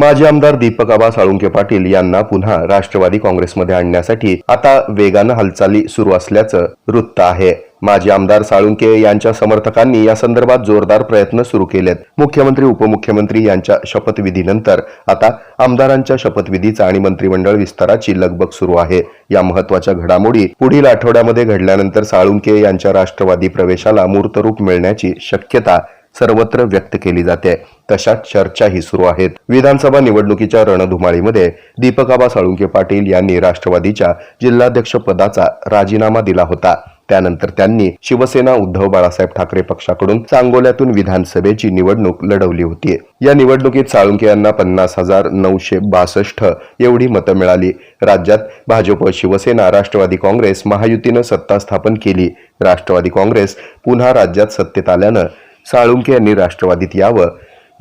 माजी आमदार दीपक आबा साळुंके पाटील यांना पुन्हा राष्ट्रवादी काँग्रेसमध्ये आणण्यासाठी आता वेगानं हालचाली सुरू असल्याचं वृत्त आहे. माजी आमदार साळुंके यांच्या समर्थकांनी या संदर्भात जोरदार प्रयत्न सुरू केलेत. मुख्यमंत्री उपमुख्यमंत्री यांच्या शपथविधीनंतर आता आमदारांच्या शपथविधीचा आणि मंत्रिमंडळ विस्ताराची लगबग सुरू आहे. या महत्त्वाच्या घडामोडी पुढील आठवड्यामध्ये घडल्यानंतर साळुंके यांच्या राष्ट्रवादी प्रवेशाला मूर्तरूप मिळण्याची शक्यता सर्वत्र व्यक्त केली जाते. तशा चर्चाही सुरू आहेत. विधानसभा निवडणुकीच्या रणधुमाळीमध्ये दीपकाबा साळुंके पाटील यांनी राष्ट्रवादीच्या जिल्हाध्यक्ष पदाचा राजीनामा दिला होता. त्यानंतर त्यांनी शिवसेना उद्धव बाळासाहेब ठाकरे पक्षाकडून सांगोल्यातून विधानसभेची निवडणूक लढवली होती. या निवडणुकीत साळुंके यांना पन्नास हजार नऊशे बासष्ट एवढी मतं मिळाली. राज्यात भाजप शिवसेना राष्ट्रवादी काँग्रेस महायुतीनं सत्ता स्थापन केली. राष्ट्रवादी काँग्रेस पुन्हा राज्यात सत्तेत आल्यानं साळुंके यांनी राष्ट्रवादीत यावं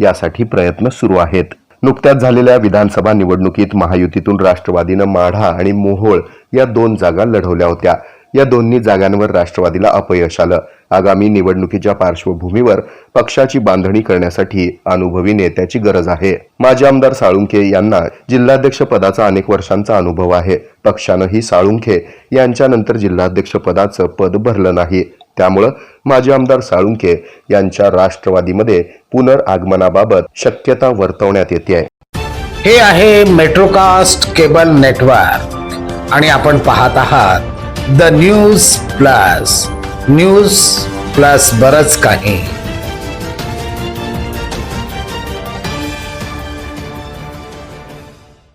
यासाठी प्रयत्न सुरू आहेत. नुकत्याच झालेल्या विधानसभा निवडणुकीत महायुतीतून राष्ट्रवादीनं माढा आणि मोहोळ या दोन जागा लढवल्या होत्या. या दोन्ही जागांवर राष्ट्रवादीला अपयश आलं. आगामी निवडणुकीच्या पार्श्वभूमीवर पक्षाची बांधणी करण्यासाठी अनुभवी नेत्याची गरज आहे. माजी आमदार साळुंखे यांना जिल्हाध्यक्ष पदाचा अनेक वर्षांचा अनुभव आहे. पक्षानंही साळुंखे यांच्यानंतर जिल्हाध्यक्ष पदाचं पद भरलं नाही. त्यामुळं माजी आमदार साळुंके यांच्या राष्ट्रवादीमध्ये पुनर्आगमनाबाबत शक्यता वर्तवण्यात येते. आहे हे आहे मेट्रोकास्ट केबल नेटवर्क आणि आपण पाहत आहात the news plus news plus बरच काही.